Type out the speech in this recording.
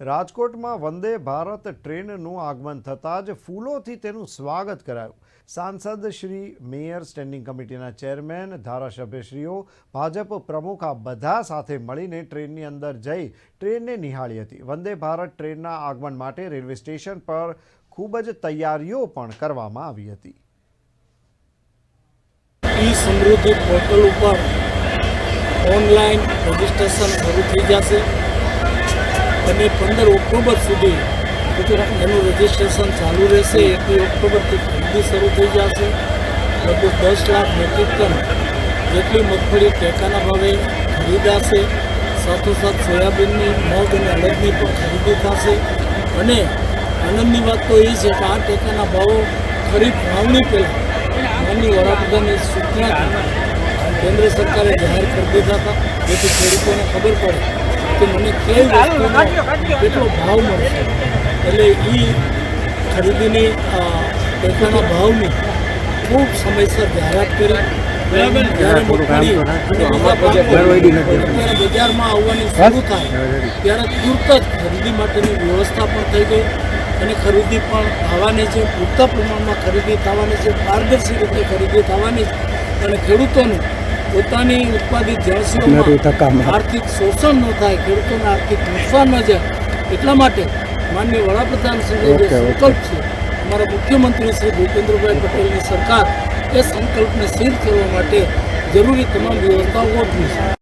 રાજકોટમાં વંદે ભારત ટ્રેનનું આગમન થતાં જ ફૂલોથી તેનું સ્વાગત કરાયું. સાંસદ શ્રી, મેયર, સ્ટેન્ડિંગ કમિટીના ચેરમેન, ધારાસભ્યશ્રીઓ, ભાજપ પ્રમુખ આ બધા સાથે મળીને ટ્રેનની અંદર જઈ ટ્રેનને નિહાળી હતી. વંદે ભારત ટ્રેનના આગમન માટે રેલવે સ્ટેશન પર ખૂબ જ તૈયારીઓ પણ કરવામાં આવી હતી. ઈ સમૃદ્ધિ પોર્ટલ ઉપર ઓનલાઈન રજિસ્ટ્રેશન શરૂ થઈ જશે. અને પંદર ઓક્ટોબર સુધી એનું રજિસ્ટ્રેશન ચાલુ રહેશે. એકવી ઓક્ટોબરથી ખરીદી શરૂ થઈ જશે. લગભગ દસ લાખ મેટ્રિક ટન જેટલી મગફળી ટેકાના ભાવે ખરીદાશે. સાથોસાથ સોયાબીનની મગ અને અડદની પણ ખરીદી થશે. અને આનંદની વાત તો એ છે કે આ ટેકાના ભાવો ખરીફ વાવણી પહેલાં માનની વડાપ્રધાનની સૂચના કેન્દ્ર સરકારે જાહેર કરી દીધા હતા. જેથી ખેડૂતોને ખબર પડે કે મને કઈ વસ્તુનો કેટલો ભાવ મળશે? એટલે એ ખરીદીની પૈસાના ટેકાના ભાવની ખૂબ સમયસર જાહેરાત કરી. બજારમાં આવવાની શરૂ થાય ત્યારે તુરત જ ખરીદી માટેની વ્યવસ્થા પણ થઈ ગઈ. અને ખરીદી પણ થવાની છે. પૂરતા પ્રમાણમાં ખરીદી થવાની છે. પારદર્શી રીતે ખરીદી થવાની છે. અને ખેડૂતોનું પોતાની ઉત્પાદિત જળસીઓમાં આર્થિક શોષણ ન થાય ખેડૂતોને આર્થિક નુકસાન ન જાય એટલા માટે માનનીય વડાપ્રધાન શ્રીનો જે સંકલ્પ છે અમારા મુખ્યમંત્રી શ્રી ભૂપેન્દ્રભાઈ પટેલની સરકાર એ સંકલ્પને સિદ્ધ કરવા માટે જરૂરી તમામ વ્યવસ્થાઓ ગોઠવી છે.